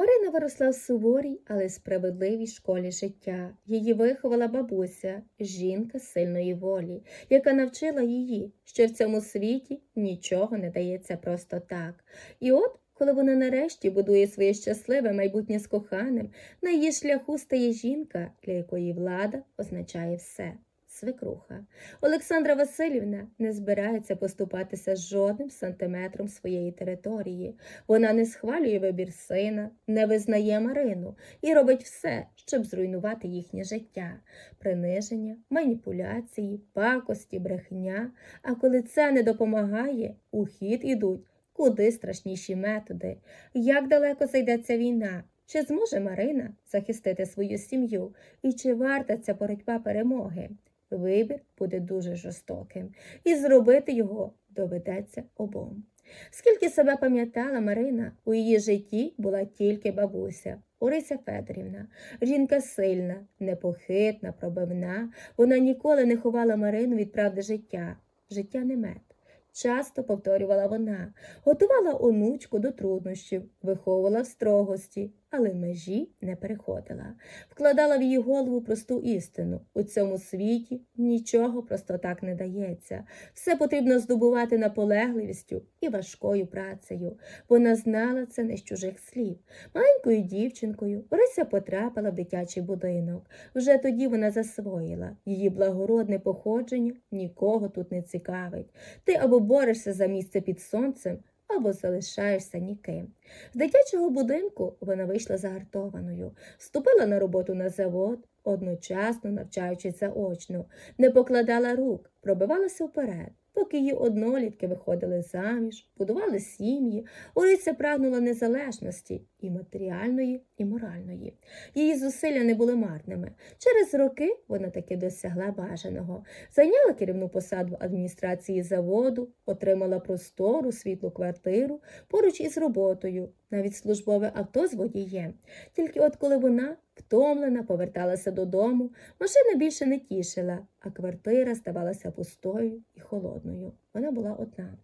Марина виросла в суворій, але справедливій школі життя. Її виховала бабуся, жінка сильної волі, яка навчила її, що в цьому світі нічого не дається просто так. І от, коли вона нарешті будує своє щасливе майбутнє з коханим, на її шляху стає жінка, для якої влада означає все. Свекруха. Олександра Васильівна не збирається поступатися жодним сантиметром своєї території. Вона не схвалює вибір сина, не визнає Марину і робить все, щоб зруйнувати їхнє життя, приниження, маніпуляції, пакості, брехня. А коли це не допомагає, у хід ідуть куди страшніші методи. Як далеко зайде ця війна? Чи зможе Марина захистити свою сім'ю? І чи варта ця боротьба перемоги? Вибір буде дуже жорстоким, і зробити його доведеться обом. Скільки себе пам'ятала Марина, у її житті була тільки бабуся, Орися Федорівна, жінка сильна, непохитна, пробивна. Вона ніколи не ховала Марину від правди життя. Життя не мед. Часто повторювала вона, готувала онучку до труднощів, виховувала в строгості, але межі не переходила, вкладала в її голову просту істину. У цьому світі нічого просто так не дається. Все потрібно здобувати наполегливістю і важкою працею. Вона знала це не з чужих слів. Маленькою дівчинкою Орися потрапила в дитячий будинок. Вже тоді вона засвоїла. Її благородне походження нікого тут не цікавить. Ти або борешся за місце під сонцем, або залишаєшся ніким. З дитячого будинку вона вийшла загартованою, вступила на роботу на завод, одночасно навчаючись заочно, не покладала рук, пробивалася вперед. Поки її однолітки виходили заміж, будували сім'ї, Ориця прагнула незалежності і матеріальної, і моральної. Її зусилля не були марними. Через роки вона таки досягла бажаного, зайняла керівну посаду адміністрації заводу, отримала простору, світлу квартиру поруч із роботою, навіть службове авто з водієм. Тільки от коли вона, втомлена, поверталася додому, машина більше не тішила, а квартира ставалася пустою і холодною. Вона була одна.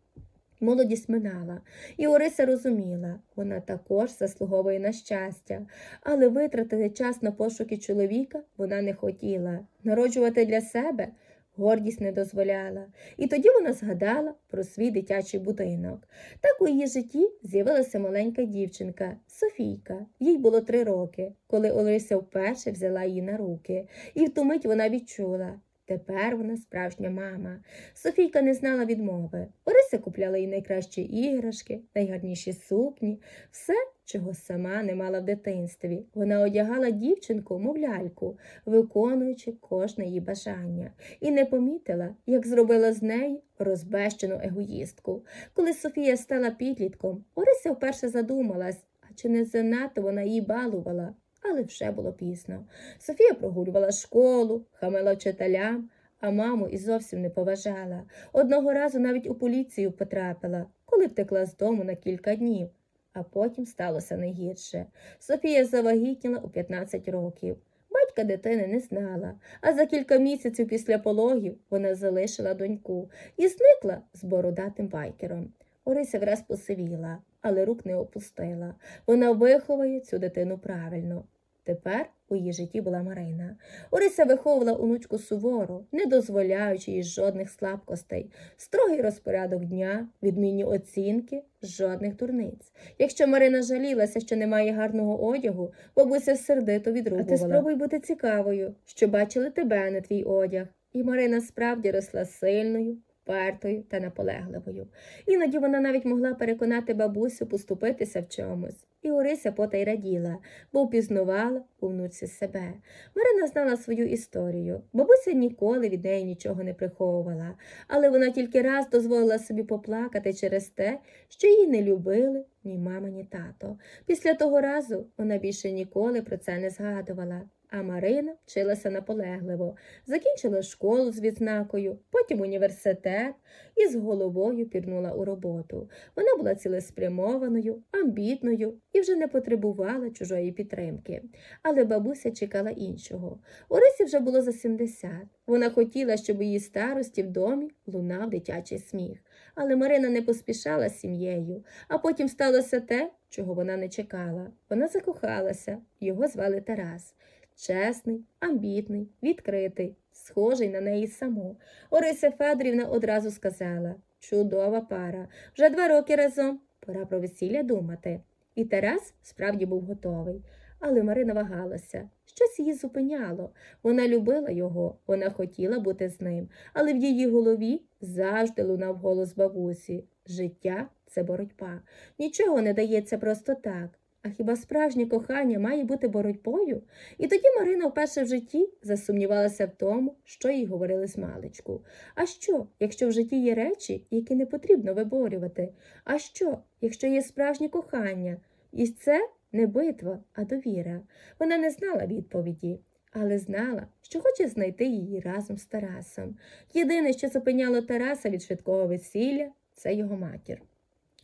Молодість минала, і Орися розуміла, вона також заслуговує на щастя, але витратити час на пошуки чоловіка вона не хотіла. Народжувати для себе гордість не дозволяла. І тоді вона згадала про свій дитячий будинок. Так у її житті з'явилася маленька дівчинка Софійка. Їй було три роки, коли Орися вперше взяла її на руки, і в ту мить вона відчула. Тепер вона справжня мама. Софійка не знала відмови. Орися купляла їй найкращі іграшки, найгарніші сукні, все, чого сама не мала в дитинстві. Вона одягала дівчинку, мов ляльку, виконуючи кожне її бажання, і не помітила, як зробила з неї розбещену егоїстку. Коли Софія стала підлітком, Орися вперше задумалась, а чи не занадто вона її балувала але вже було пізно. Софія прогулювала школу, хамила вчителям, а маму і зовсім не поважала. Одного разу навіть у поліцію потрапила, коли втекла з дому на кілька днів. А потім сталося найгірше. Софія завагітніла у 15 років. Батька дитини не знала, а за кілька місяців після пологів вона залишила доньку і зникла з бородатим байкером. Орися враз посивіла, але рук не опустила. Вона виховує цю дитину правильно. Тепер у її житті була Марина. Орися виховувала онучку суворо, не дозволяючи їй жодних слабкостей, строгий розпорядок дня, відмінні оцінки, жодних дурниць. Якщо Марина жалілася, що немає гарного одягу, бабуся сердито відрубувала. А ти спробуй бути цікавою, що бачили тебе, а не твій одяг. І Марина справді росла сильною, впертою та наполегливою. Іноді вона навіть могла переконати бабусю поступитися в чомусь. І Орися потай раділа, бо впізнавала у внуці себе. Марина знала свою історію. Бабуся ніколи від неї нічого не приховувала, але вона тільки раз дозволила собі поплакати через те, що її не любили ні мама, ні тато. Після того разу вона більше ніколи про це не згадувала. А Марина вчилася наполегливо, закінчила школу з відзнакою, потім університет і з головою пірнула у роботу. Вона була цілеспрямованою, амбітною і вже не потребувала чужої підтримки. Але бабуся чекала іншого. Орисі вже було за 70. Вона хотіла, щоб її старості в домі лунав дитячий сміх. Але Марина не поспішала з сім'єю, а потім сталося те, чого вона не чекала. Вона закохалася, його звали Тарас. Чесний, амбітний, відкритий, схожий на неї саму. Орися Федорівна одразу сказала чудова пара, вже два роки разом, пора про весілля думати. І Тарас справді був готовий. Але Марина вагалася. Щось її зупиняло. Вона любила його, вона хотіла бути з ним, але в її голові завжди лунав голос бабусі. Життя це боротьба. Нічого не дається просто так. А хіба справжнє кохання має бути боротьбою? І тоді Марина вперше в житті засумнівалася в тому, що їй говорили з маличку. А що, якщо в житті є речі, які не потрібно виборювати? А що, якщо є справжнє кохання? І це не битва, а довіра. Вона не знала відповіді, але знала, що хоче знайти її разом з Тарасом. Єдине, що зупиняло Тараса від швидкого весілля, це його матір.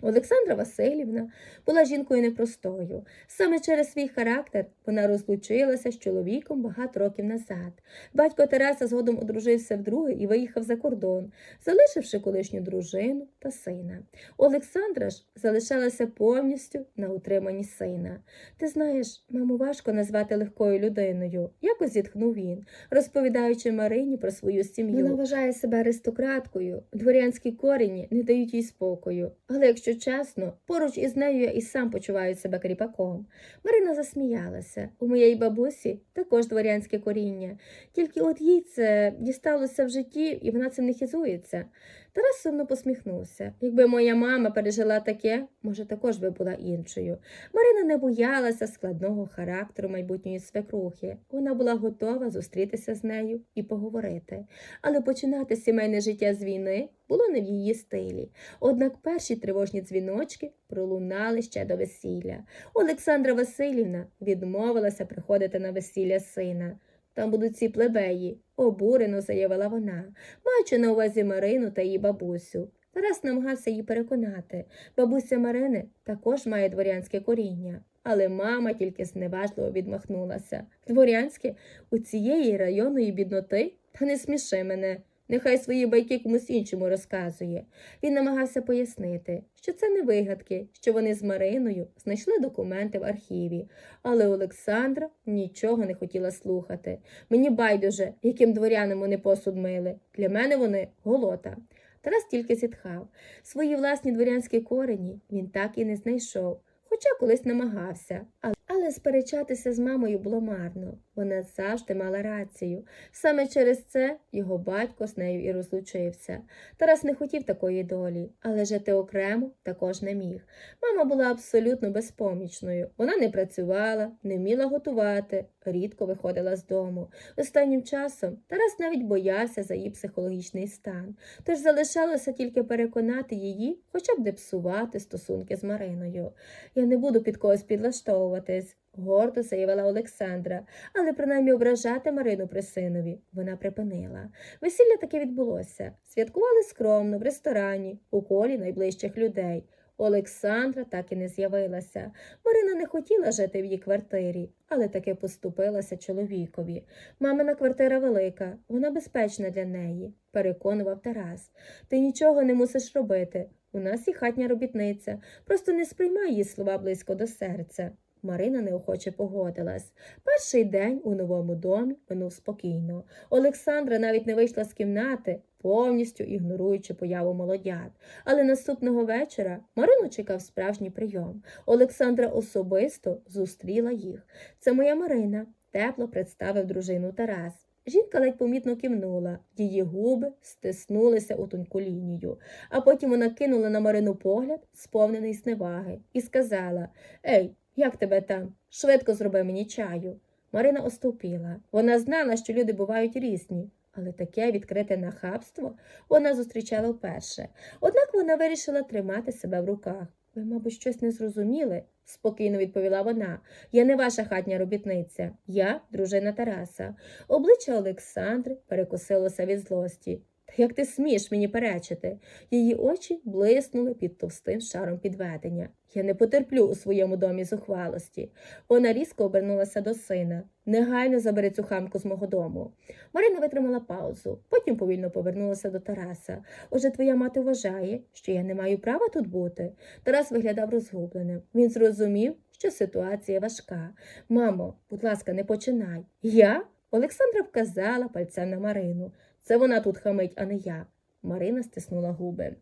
Олександра Васильівна була жінкою непростою. Саме через свій характер вона розлучилася з чоловіком багато років назад. Батько Тараса згодом одружився вдруге і виїхав за кордон, залишивши колишню дружину та сина. Олександра ж залишалася повністю на утриманні сина. Ти знаєш, маму важко назвати легкою людиною, якось зітхнув він, розповідаючи Марині про свою сім'ю. Вона вважає себе аристократкою, дворянські корені не дають їй спокою. Але якщо чесно, поруч із нею я і сам почуваю себе кріпаком. Марина засміялася. У моєї бабусі також дворянське коріння, тільки от їй це дісталося в житті, і вона цим не хизується. Тарас сумно посміхнувся. Якби моя мама пережила таке, може, також би була іншою. Марина не боялася складного характеру майбутньої свекрухи. Вона була готова зустрітися з нею і поговорити. Але починати сімейне життя з війни було не в її стилі. Однак перші тривожні дзвіночки пролунали ще до весілля. Олександра Васильівна відмовилася приходити на весілля сина. Там будуть ці плебеї, обурено заявила вона, маючи на увазі Марину та її бабусю. Тарас намагався її переконати. Бабуся Марини також має дворянське коріння, але мама тільки зневажливо відмахнулася. Дворянське у цієї районної бідноти? Та не сміши мене. Нехай свої байки комусь іншому розказує. Він намагався пояснити, що це не вигадки, що вони з Мариною знайшли документи в архіві. Але Олександра нічого не хотіла слухати. Мені байдуже, яким дворянам вони посуд мили. Для мене вони голота. Тарас тільки зітхав. Свої власні дворянські корені він так і не знайшов, хоча колись намагався. Але але сперечатися з мамою було марно. Вона завжди мала рацію. Саме через це його батько з нею і розлучився. Тарас не хотів такої долі, але жити окремо також не міг. Мама була абсолютно безпомічною. Вона не працювала, не вміла готувати, рідко виходила з дому. Останнім часом Тарас навіть боявся за її психологічний стан, тож залишалося тільки переконати її, хоча б не псувати стосунки з Мариною. Я не буду під когось підлаштовуватись. Гордо заявила Олександра, але принаймні ображати Марину при синові вона припинила. Весілля таки відбулося. Святкували скромно в ресторані, у колі найближчих людей. Олександра так і не з'явилася. Марина не хотіла жити в її квартирі, але таки поступилася чоловікові. Мамина квартира велика, вона безпечна для неї, переконував Тарас. Ти нічого не мусиш робити. У нас і хатня робітниця. Просто не сприймай її слова близько до серця. Марина неохоче погодилась. Перший день у новому домі минув спокійно. Олександра навіть не вийшла з кімнати, повністю ігноруючи появу молодят. Але наступного вечора Марину чекав справжній прийом. Олександра особисто зустріла їх. Це моя Марина, тепло представив дружину Тарас. Жінка ледь помітно кивнула, її губи стиснулися у тоньку лінію, а потім вона кинула на Марину погляд, сповнений зневаги, і сказала Ей, як тебе там? Швидко зроби мені чаю. Марина остовпіла. Вона знала, що люди бувають різні, але таке відкрите нахабство вона зустрічала вперше. Однак вона вирішила тримати себе в руках. Ви, мабуть, щось не зрозуміли, спокійно відповіла вона. Я не ваша хатня робітниця, я дружина Тараса. Обличчя Олександри перекосилося від злості. Як ти смієш мені перечити? Її очі блиснули під товстим шаром підведення. Я не потерплю у своєму домі зухвалості. Вона різко обернулася до сина. Негайно забери цю хамку з мого дому. Марина витримала паузу, потім повільно повернулася до Тараса. Отже, твоя мати вважає, що я не маю права тут бути. Тарас виглядав розгубленим. Він зрозумів, що ситуація важка. Мамо, будь ласка, не починай. Я? Олександра вказала пальцем на Марину. Це вона тут хамить, а не я. Марина стиснула губи.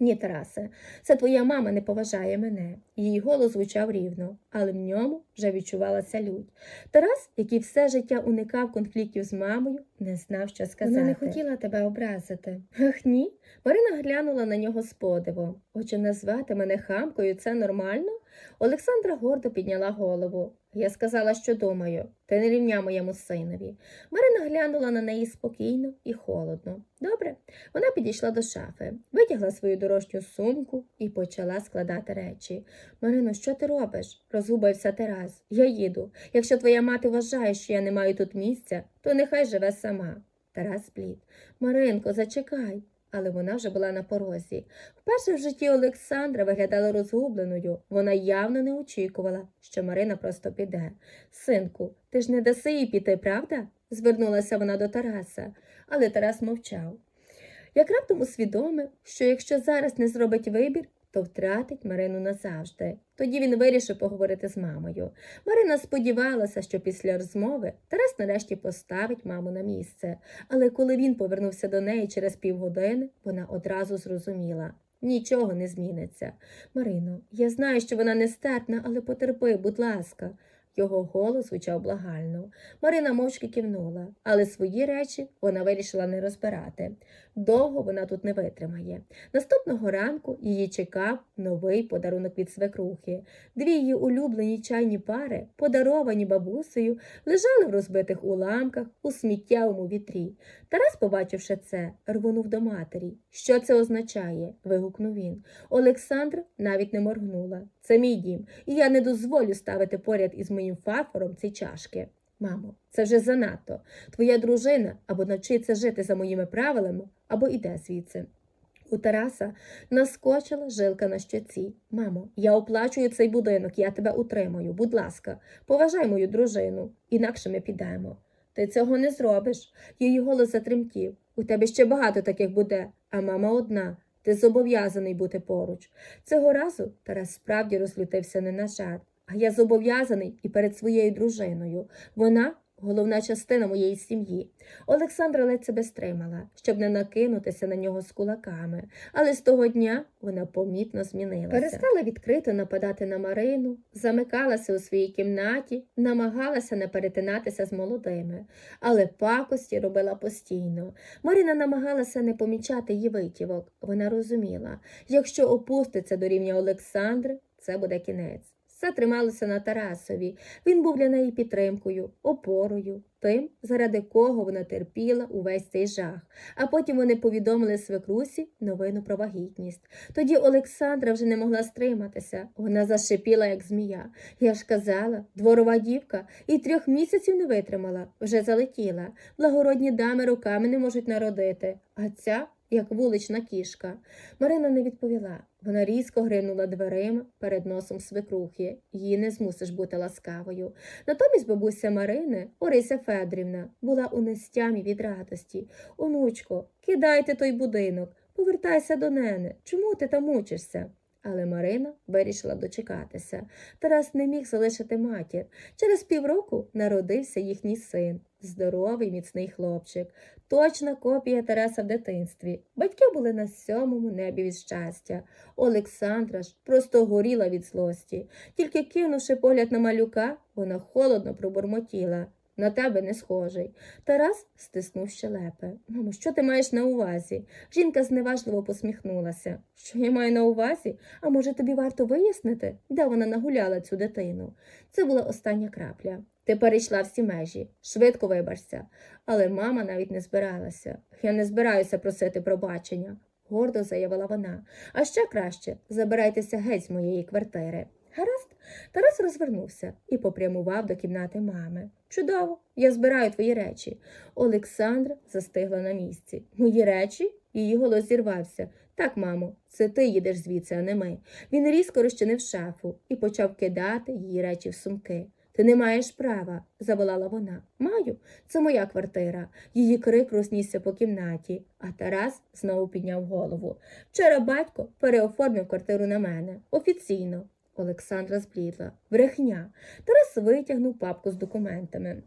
Ні, Тарасе, це твоя мама не поважає мене. Її голос звучав рівно, але в ньому вже відчувалася лють. Тарас, який все життя уникав конфліктів з мамою, не знав, що сказати. Вона не хотіла тебе образити. Ах, ні. Марина глянула на нього з подивом. Отже, назвати мене хамкою це нормально? Олександра гордо підняла голову. Я сказала, що думаю, ти не рівня моєму синові. Марина глянула на неї спокійно і холодно. Добре, вона підійшла до шафи, витягла свою дорожню сумку і почала складати речі. Марино, що ти робиш? розгубився Тарас. Я їду. Якщо твоя мати вважає, що я не маю тут місця, то нехай живе сама. Тарас спліт. Маринко, зачекай. Але вона вже була на порозі. Вперше в житті Олександра виглядала розгубленою. Вона явно не очікувала, що Марина просто піде. Синку, ти ж не даси їй піти, правда? звернулася вона до Тараса, але Тарас мовчав. Як раптом усвідомив, що якщо зараз не зробить вибір, то втратить Марину назавжди. Тоді він вирішив поговорити з мамою. Марина сподівалася, що після розмови Тарас нарешті поставить маму на місце. Але коли він повернувся до неї через півгодини, вона одразу зрозуміла. Нічого не зміниться. Марино, я знаю, що вона нестерпна, але потерпи, будь ласка. Його голос звучав благально. Марина мовчки кивнула, але свої речі вона вирішила не розбирати. Довго вона тут не витримає. Наступного ранку її чекав новий подарунок від свекрухи. Дві її улюблені чайні пари, подаровані бабусею, лежали в розбитих уламках у сміттєвому вітрі. Тарас, побачивши це, рвонув до матері. Що це означає? вигукнув він. Олександра навіть не моргнула. Це мій дім, і я не дозволю ставити поряд із моїм фарфором ці чашки. Мамо, це вже занадто. Твоя дружина або навчиться жити за моїми правилами, або іде звідси. У Тараса наскочила жилка на щоці. Мамо, я оплачую цей будинок, я тебе утримую. Будь ласка, поважай мою дружину, інакше ми підемо. Ти цього не зробиш. Її голос затремтів. У тебе ще багато таких буде, а мама одна. Ти зобов'язаний бути поруч. Цього разу Тарас справді розлютився не на жарт, а я зобов'язаний і перед своєю дружиною. Вона головна частина моєї сім'ї. Олександра ледь себе стримала, щоб не накинутися на нього з кулаками, але з того дня вона помітно змінилася. Перестала відкрито нападати на Марину, замикалася у своїй кімнаті, намагалася не перетинатися з молодими, але пакості робила постійно. Марина намагалася не помічати її витівок. Вона розуміла, якщо опуститься до рівня Олександри, це буде кінець. Все на Тарасові. Він був для неї підтримкою, опорою, тим, заради кого вона терпіла увесь цей жах. А потім вони повідомили свекрусі новину про вагітність. Тоді Олександра вже не могла стриматися. Вона зашипіла, як змія. Я ж казала, дворова дівка і трьох місяців не витримала, вже залетіла. Благородні дами руками не можуть народити, а ця як вулична кішка. Марина не відповіла. Вона різко гринула дверима перед носом свекрухи. Її не змусиш бути ласкавою. Натомість бабуся Марини, Орися Федрівна, була у нестямі від радості. Онучко, кидайте той будинок, повертайся до нене. Чому ти там мучишся? Але Марина вирішила дочекатися. Тарас не міг залишити матір. Через півроку народився їхній син, здоровий, міцний хлопчик. Точна копія Тараса в дитинстві. Батьки були на сьомому небі від щастя. Олександра ж просто горіла від злості. Тільки кинувши погляд на малюка, вона холодно пробурмотіла. На тебе не схожий. Тарас стиснув щелепи. Мамо, що ти маєш на увазі? Жінка зневажливо посміхнулася. Що я маю на увазі? А може, тобі варто вияснити, де вона нагуляла цю дитину? Це була остання крапля. Ти перейшла всі межі, швидко вибачся. Але мама навіть не збиралася. Я не збираюся просити пробачення. гордо заявила вона. А ще краще забирайтеся геть з моєї квартири. Гаразд, Тарас розвернувся і попрямував до кімнати мами. Чудово, я збираю твої речі. Олександра застигла на місці. Мої речі? Її голос зірвався. Так, мамо, це ти їдеш звідси, а не ми. Він різко розчинив шафу і почав кидати її речі в сумки. Ти не маєш права, заволала вона. Маю, це моя квартира. Її крик рознісся по кімнаті, а Тарас знову підняв голову. Вчора батько переоформив квартиру на мене. Офіційно. Олександра зблідла. Брехня. Тарас витягнув папку з документами.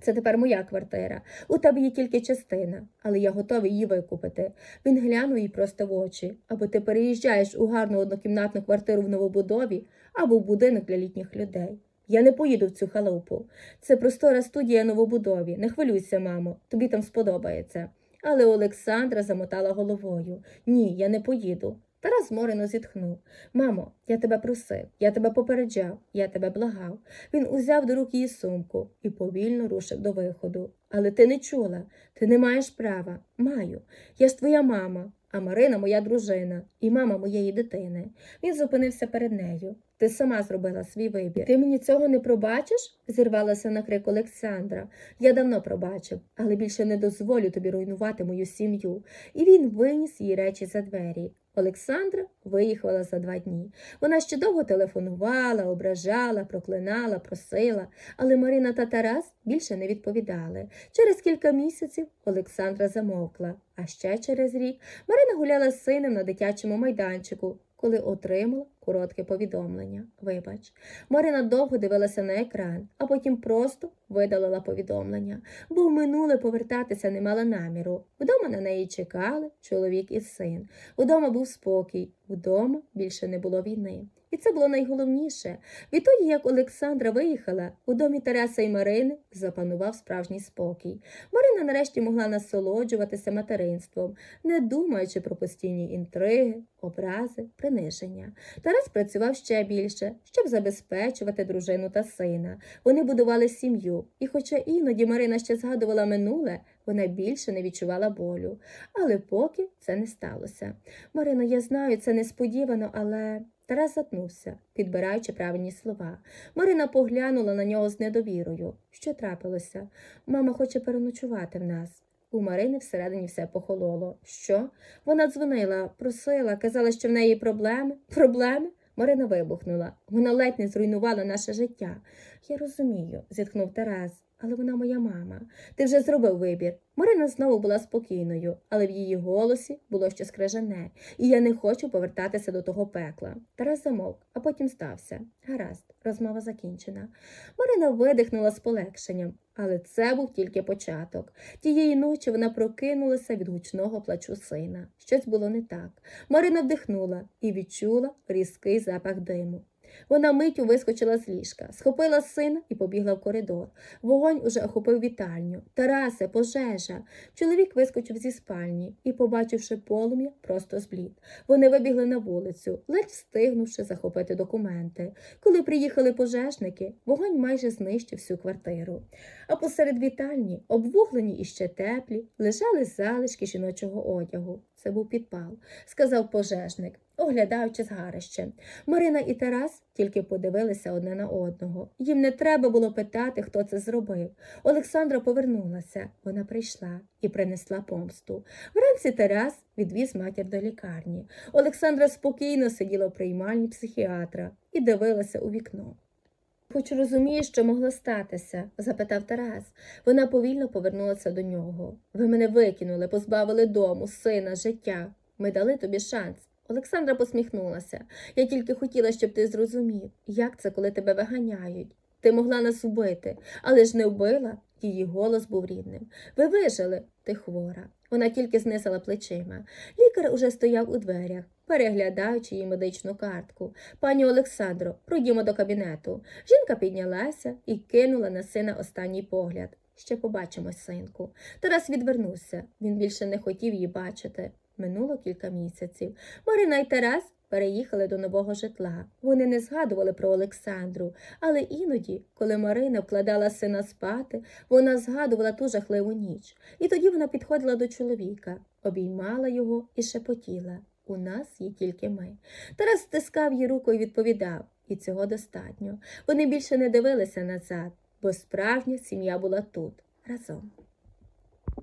Це тепер моя квартира. У тебе є тільки частина, але я готовий її викупити. Він глянув їй просто в очі. Або ти переїжджаєш у гарну однокімнатну квартиру в новобудові, або в будинок для літніх людей. Я не поїду в цю халупу. Це простора студія новобудові. Не хвилюйся, мамо, тобі там сподобається. Але Олександра замотала головою. Ні, я не поїду. Тарас морено зітхнув. Мамо, я тебе просив, я тебе попереджав, я тебе благав. Він узяв до рук її сумку і повільно рушив до виходу. Але ти не чула, ти не маєш права. Маю. Я ж твоя мама, а Марина моя дружина і мама моєї дитини. Він зупинився перед нею. Ти сама зробила свій вибір. Ти мені цього не пробачиш? зірвалася на крик Олександра. Я давно пробачив, але більше не дозволю тобі руйнувати мою сім'ю. І він виніс її речі за двері. Олександра виїхала за два дні. Вона ще довго телефонувала, ображала, проклинала, просила, але Марина та Тарас більше не відповідали. Через кілька місяців Олександра замовкла, а ще через рік Марина гуляла з сином на дитячому майданчику, коли отримала коротке повідомлення. Вибач, Марина довго дивилася на екран, а потім просто видалила повідомлення, бо в минуле повертатися не мала наміру. Вдома на неї чекали чоловік і син. Вдома був спокій, вдома більше не було війни. І це було найголовніше. Відтоді, як Олександра виїхала, у домі Тараса і Марини запанував справжній спокій. Марина нарешті могла насолоджуватися материнством, не думаючи про постійні інтриги, образи, приниження. Тарас працював ще більше, щоб забезпечувати дружину та сина. Вони будували сім'ю, і, хоча іноді Марина ще згадувала минуле, вона більше не відчувала болю. Але поки це не сталося. Марино, я знаю, це несподівано, але. Тарас затнувся, підбираючи правильні слова. Марина поглянула на нього з недовірою. Що трапилося? Мама хоче переночувати в нас. У Марини всередині все похололо. Що? Вона дзвонила, просила, казала, що в неї проблеми. Проблеми? Марина вибухнула. Вона ледь не зруйнувала наше життя. Я розумію, зітхнув Тарас, але вона моя мама. Ти вже зробив вибір. Марина знову була спокійною, але в її голосі було щось крижане, і я не хочу повертатися до того пекла. Тарас замовк, а потім стався. Гаразд, розмова закінчена. Марина видихнула з полегшенням, але це був тільки початок. Тієї ночі вона прокинулася від гучного плачу сина. Щось було не так. Марина вдихнула і відчула різкий запах диму. Вона миттю вискочила з ліжка, схопила сина і побігла в коридор. Вогонь уже охопив вітальню. Тарасе, пожежа. Чоловік вискочив зі спальні і, побачивши полум'я, просто зблід. Вони вибігли на вулицю, ледь встигнувши захопити документи. Коли приїхали пожежники, вогонь майже знищив всю квартиру. А посеред вітальні, обвуглені і ще теплі, лежали залишки жіночого одягу. Це був підпал, сказав пожежник, оглядаючи згарище. Марина і Тарас тільки подивилися одне на одного. Їм не треба було питати, хто це зробив. Олександра повернулася. Вона прийшла і принесла помсту. Вранці Тарас відвіз матір до лікарні. Олександра спокійно сиділа в приймальні психіатра і дивилася у вікно. Хоч розумієш, що могло статися? запитав Тарас. Вона повільно повернулася до нього. Ви мене викинули, позбавили дому, сина, життя. Ми дали тобі шанс. Олександра посміхнулася. Я тільки хотіла, щоб ти зрозумів, як це, коли тебе виганяють. Ти могла нас убити, але ж не вбила. Її голос був рідним. Ви вижили, ти хвора. Вона тільки знизила плечима. Лікар уже стояв у дверях, переглядаючи її медичну картку. Пані Олександро, пройдімо до кабінету. Жінка піднялася і кинула на сина останній погляд. Ще побачимось, синку. Тарас відвернувся. Він більше не хотів її бачити. Минуло кілька місяців. Марина й Тарас переїхали до нового житла. Вони не згадували про Олександру, але іноді, коли Марина вкладала сина спати, вона згадувала ту жахливу ніч. І тоді вона підходила до чоловіка, обіймала його і шепотіла. У нас є тільки ми. Тарас стискав її руку і відповідав, і цього достатньо. Вони більше не дивилися назад, бо справжня сім'я була тут, разом.